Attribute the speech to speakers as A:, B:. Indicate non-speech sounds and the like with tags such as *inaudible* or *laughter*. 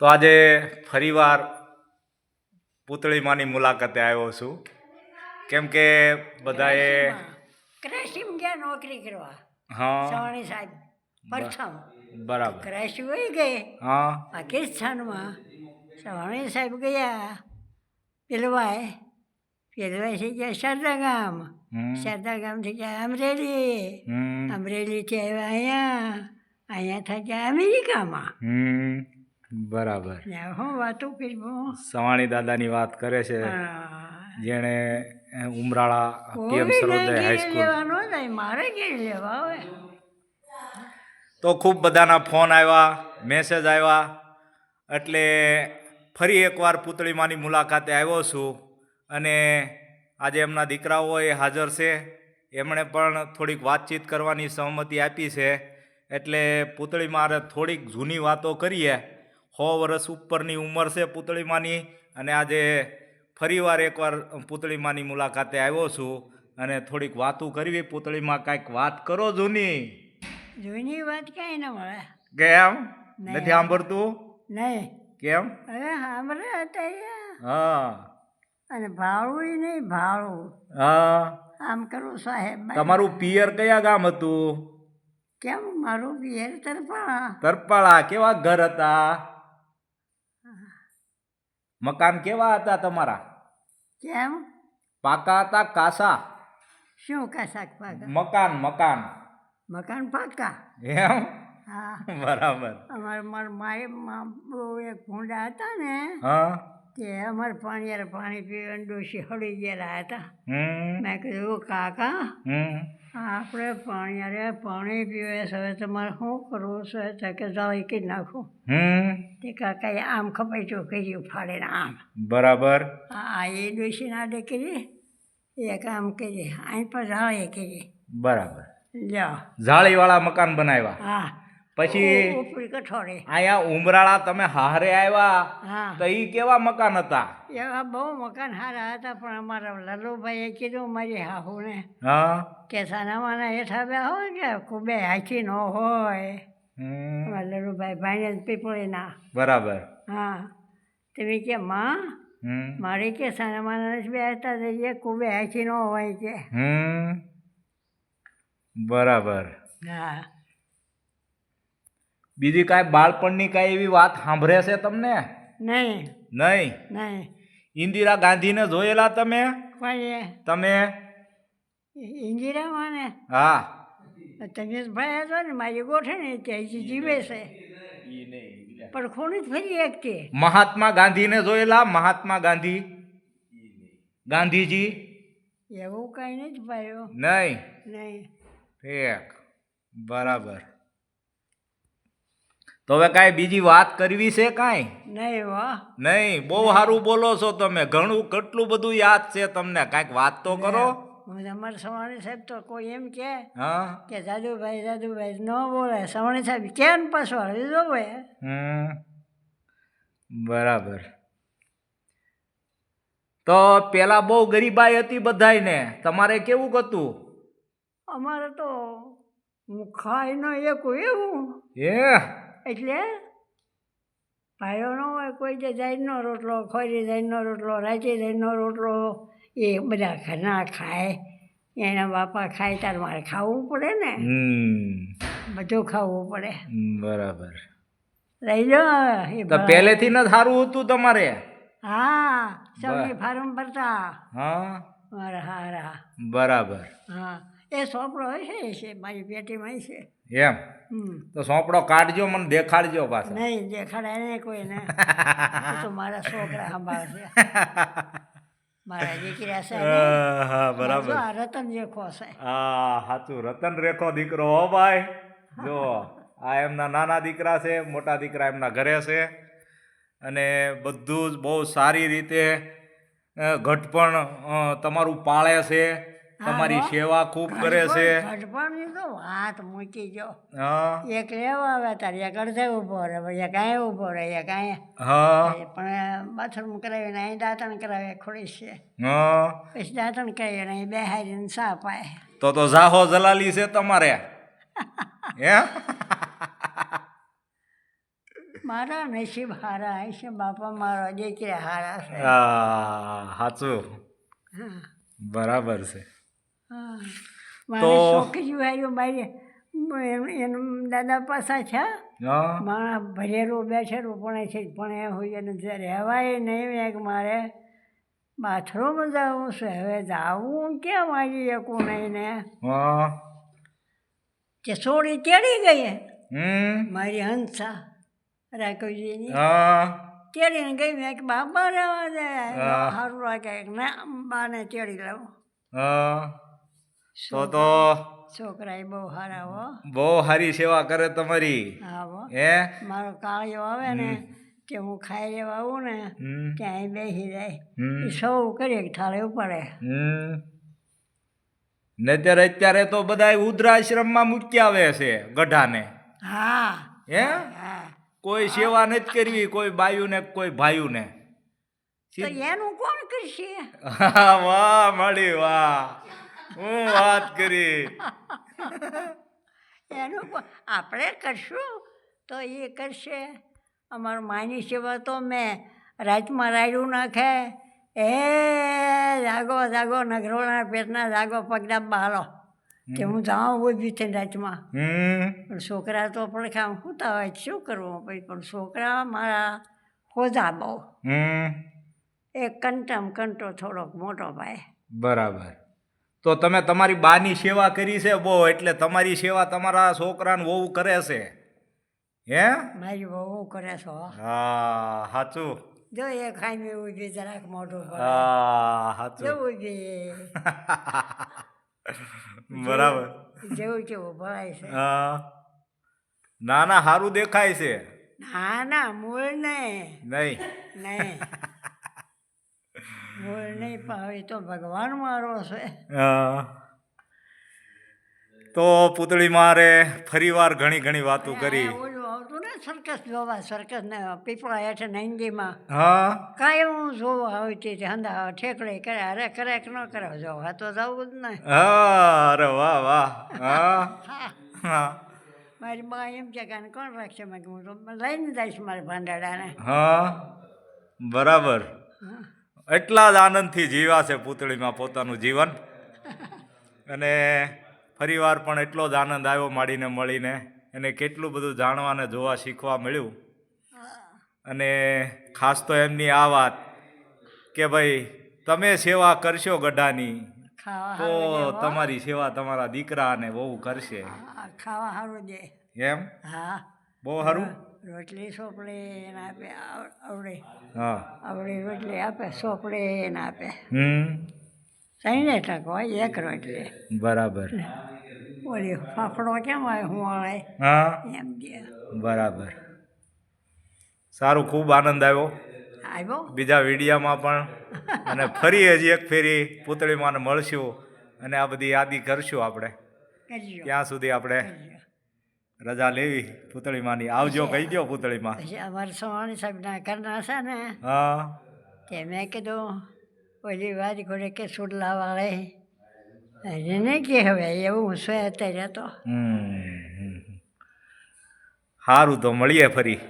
A: તો આજે ફરીવાર પુતળીમાંની મુલાકાતે આવ્યો છું. કેમ કે બધાએ
B: ક્રેશિમ. ગયા નોકરી કરવા.
A: હા.
B: સવાણી સાહેબ પ્રથમ.
A: બરાબર.
B: ક્રેશ વહી ગઈ
A: હા.
B: પાકિસ્તાનમાં. સવાણી સાહેબ ગયા. પેલવાય પેલવાય થઈ ગયા શારદા ગામ
A: શારદા
B: ગામ થઈ ગયા અમરેલી અમરેલીથી આવ્યા અહીંયા. અહીંયા થઈ ગયા અમેરિકામાં.
A: બરાબર.
B: હું વાતો
A: સવાણી દાદાની વાત કરે છે. જેણે ઉમરાળા પીએમ
B: સરોદય
A: સર્વોદય હાઈસ્કૂલ
B: મારે ઘેર લેવા હોય.
A: તો ખૂબ બધાના ફોન આવ્યા મેસેજ આવ્યા એટલે ફરી એકવાર પુતળીમાની મુલાકાતે આવ્યો છું. અને આજે એમના દીકરાઓ એ હાજર છે. એમણે પણ થોડીક વાતચીત કરવાની સહમતિ આપી છે. એટલે પુતળીમાં થોડીક જૂની વાતો કરીએ. સો વર્ષ ઉપરની ઉંમર છે પુતળીમાની અને આજે ફરીવાર એકવાર પુતળીમાની મુલાકાતે આવ્યો છું અને થોડીક વાતો કરવી પુતળીમાં કાંઈક વાત કરો જૂની.
B: જૂની વાત કાંઈ ન મળે.
A: કેમ? નથી સાંભળતું?
B: નહીં.
A: કેમ?
B: હવે સાંભળે અત્યારે.
A: હા.
B: અને ભાડું નહીં ભાળું.
A: હા.
B: આમ કરું સાહેબ
A: તમારું પિયર કયા ગામ હતું?
B: કેમ? મારું પિયર તરપાળા.
A: તરપાળા કેવા ઘર હતા? મકાન કેવા હતા તમારા?
B: કેમ?
A: પાકા હતા કાસા?
B: શું કાસા પાકા?
A: મકાન મકાન.
B: મકાન પાકા?
A: એમ?
B: હા.
A: બરાબર.
B: અમારે મારા માએ બહુ એક ભૂંડા હતા ને
A: હા.
B: તે અમારે પાણી યાર પાણી પીવાની ડોસી હળી ગયેલા હતા. મેં કીધું કાકા આપણે પાણી અરે પાણી પીવે છે હવે તમારે શું કરવું છે? તો કે જાઓ એક નાખું.
A: હમ.
B: તે કાકા આમ ખપાઈ કર્યું ફાડીને આમ.
A: બરાબર.
B: આ એ ડોશી ના કરી એક આમ કરીએ અહીં પર જાઓ એ કરીએ
A: બરાબર.
B: લ્યો.
A: જાળીવાળા મકાન બનાવ્યા.
B: હા.
A: પછી અહીંયા ઉમરાળા તમે હારે આવ્યા
B: હા.
A: તો ઈ કેવા મકાન હતા?
B: એવા બહુ મકાન હારા હતા પણ અમારા લલુભાઈએ કીધું મારી હાહુને
A: હા.
B: કે સાનામાના હેઠા બે હોય કે ખૂબે હાથી ન હોય. લલુભાઈ ભાઈને પીપળીના.
A: બરાબર.
B: હા. તમે કે માં મારે કે સાનામાના બે હતા જઈએ ખૂબે હાથી ન હોય કે.
A: હમ. બરાબર.
B: હા.
A: બીજી કાંઈ બાળપણની કાંઈ એવી વાત સાંભળે છે તમને?
B: નહીં.
A: નહીં?
B: નહીં.
A: ઇન્દિરા ગાંધીને જોયેલા તમે?
B: પણ
A: તમે?
B: ઇન્દિરામાં ને
A: હા.
B: તમે ભાઈ હતો ને મારી ગોઠણી ત્યાં જીવે છે. પણ ખૂણી જ ફરી એકતી
A: મહાત્મા ગાંધીને જોયેલા? મહાત્મા ગાંધી? ગાંધીજી?
B: એવું કઈ નથી ભાઈ
A: નહીં?
B: નહીં.
A: ઠીક બરાબર. તો હવે કાંઈ બીજી વાત કરવી છે કાંઈ?
B: નહીં વાહ
A: નહીં? બહુ સારું બોલો છો તમે. ઘણું કેટલું બધું યાદ છે તમને? કાંઈક વાત તો કરો.
B: અમર સવાણી સાહેબ તો કોઈ એમ કે
A: હા?
B: કે જાદુભાઈ જાદુભાઈ ન બોલે સવાણી સાહેબ કે ને પાછો હળી જોવે
A: બરાબર. તો પેલા બહુ ગરીબાઈ હતી બધાયને. તમારે કેવું હતું
B: અમારે તો હું ખાઈ ન એક એવું.
A: એ
B: એટલે ભાઈઓનો હોય કોઈ જે જાઈનો રોટલો ખોરી જાતનો રોટલો રાજી જાઈનો રોટલો એ બધા ઘરના ખાય એના બાપા ખાય ત્યારે મારે ખાવું પડે ને. બધું ખાવું પડે.
A: બરાબર.
B: લઈ લો
A: તો પહેલેથી ન સારું હતું તમારે?
B: હા સૌની ફાર્મ ભરતા.
A: હા?
B: મારા હારા
A: બરાબર.
B: હા એ સોપડો હશે છે મારી પેટીમાં છે
A: એમ. તો સોંપડો કાઢજો મને દેખાડજો પાછો.
B: નહીં દેખાડાય નહીં કોઈને. *laughs* તો મારા છોકરા સંભાળશે. *laughs* મારા દીકરા છે
A: હા
B: જો રતન જેખો છે.
A: હા સાચું રતન રેખો દીકરો હો ભાઈ. જો આ એમના નાના દીકરા છે મોટા દીકરા એમના ઘરે છે. અને બધું જ બહુ સારી રીતે ઘટપણ તમારું પાળે છે. તમારી. સેવા ખૂબ કરે છે.
B: ઘટપણની તો વાત મૂકી જો.
A: હા.
B: એક લેવા આવે તારે એક અડધે ઊભો રહે પછી એક અહીં ઊભો રહે એક
A: હા.
B: પણ બાથરૂમ કરાવીને અહીં દાંતણ કરાવે ખોડી છે.
A: હા.
B: પછી દાંતણ કરાવીને અહીં બેહારીને સા પાય
A: તો તો જાહો જલાલી છે તમારે. હે?
B: મારા નસીબ હારા હશે બાપા મારો દીકરા હારા છે.
A: હા સાચું. બરાબર છે. તો-
B: છોકરી આવ્યો મારી. એનું દાદા પાસા છે મારા ભરેલું બેઠેલું પણ છે પણ એ હોય અને રહેવાય નહીં એક મારે બાથરૂમ જવું છે. હવે જાવું કેમ આવી શકું નહીં ને તે સોડી તેડી ગઈ. મારી હંસા રાઘવજીની. તેડીને ગઈ મેં કે બાપા રહેવા દે. સારું રાખે ના બાને તેડી
A: હા. તો તો
B: છોકરા બહુ સારા હો
A: બહુ સારી સેવા કરે તમારી.
B: હે? મારો કાળિયો આવે ને કે હું ખાઈ લેવા આવું ને ત્યાં બેસી જાય. એ સૌ કરીએ ઠાલે
A: પડે ને ત્યારે અત્યારે તો બધા ઉદ્રાશ્રમમાં મૂકી આવે છે ગઢાને.
B: હા.
A: હે? કોઈ સેવા નથી કરવી કોઈ બાયુને ને કોઈ ભાઈઓને
B: તો એનું કોણ કરશે?
A: વાહ મળી વાહ. હું વાત કરી.
B: એનું આપણે કરશું? તો એ કરશે. અમારું માની સેવા તો મેં રાતમાં રાયડું નાખે. એ જાગો જાગો નગરોના પેટના જાગો પગડા બહારો કે હું જાઉં ઊભી થઈને રાતમાં
A: હમ.
B: પણ છોકરા તો પડખા સૂતા હોય તો શું કરવું પછી પણ છોકરા મારા હોજા બહુ. એ કંટમ કંટો થોડોક મોટો ભાઈ.
A: બરાબર. તો તમે તમારી બાની સેવા કરી છે બહુ એટલે તમારી સેવા તમારા છોકરાને બહુ કરે છે. હે?
B: મારી વહુ કરે છો
A: હા. સાચું
B: જો એ ખાઈ ઊભી જરાક મોઢું.
A: હા
B: સાચું
A: સાચું
B: જોઈએ. *laughs*
A: બરાબર.
B: જેવું કેવું ભરાય છે.
A: હા. ના ના સારું દેખાય છે?
B: ના ના મૂળ નહીં
A: નહીં.
B: નહીં. મૂળ નહીં પાવી તો ભગવાન મારો છે.
A: હા. તો પુતળી મારે ફરીવાર ઘણી ઘણી વાતો કરી.
B: આવતું ને સર્કસ જોવા સર્કસ ને પીપળા હેઠે નંગીમાં
A: હા.
B: કાંઈ હું જોવા આવતી હંદા ઠેકડે કરે અરે કરે કે ન કરે જોવા તો જવું જ નહીં.
A: હા અરે વાહ વાહ હા.
B: હા.
A: હા.
B: મારી બા એમ કે કાને કોણ રાખશે? મેં હું તો લઈને જઈશ મારા ભાંડાડાને.
A: હા બરાબર. એટલા જ આનંદથી જીવા છે પૂતળીમાં પોતાનું જીવન. અને ફરીવાર પણ એટલો જ આનંદ આવ્યો માડીને મળીને. એને કેટલું બધું જાણવા અને જોવા શીખવા મળ્યું. અને ખાસ તો એમની આ વાત કે ભાઈ તમે સેવા કરશો ગઢાની તો. તમારી સેવા તમારા દીકરા અને બહુ કરશે
B: ખાવા સારું દે.
A: એમ?
B: હા.
A: બહુ સારું?
B: રોટલી સોપડે એને આપે આવ- આવડે.
A: હા.
B: આવડે રોટલી આપે સોપડે એને આપે.
A: હમ.
B: ત્રણે ટક હોય એક રોટલી.
A: બરાબર.
B: ઓલી ફાફડો કેમ હોય હું આવે
A: હા.
B: એમ કે.
A: બરાબર. સારું ખૂબ આનંદ આવ્યો.
B: આવ્યો?
A: બીજા વિડીયામાં પણ. અને ફરી હજી એક ફેરી પૂતળીમાંને મળશું. અને આ બધી યાદી કરશું આપણે. ત્યાં સુધી આપણે રજા લેવી પૂતળીમાંની. આવજો કહી દો પૂતળીમાં.
B: અમારે સવાણી સાહેબના ઘરના છે ને
A: હા.
B: તે મેં કીધું ઓલી વાત ઘોડે કે સુરલા વાળે એને કે હવે એવું છે અત્યારે તો.
A: હારું સારું તો મળીએ ફરી.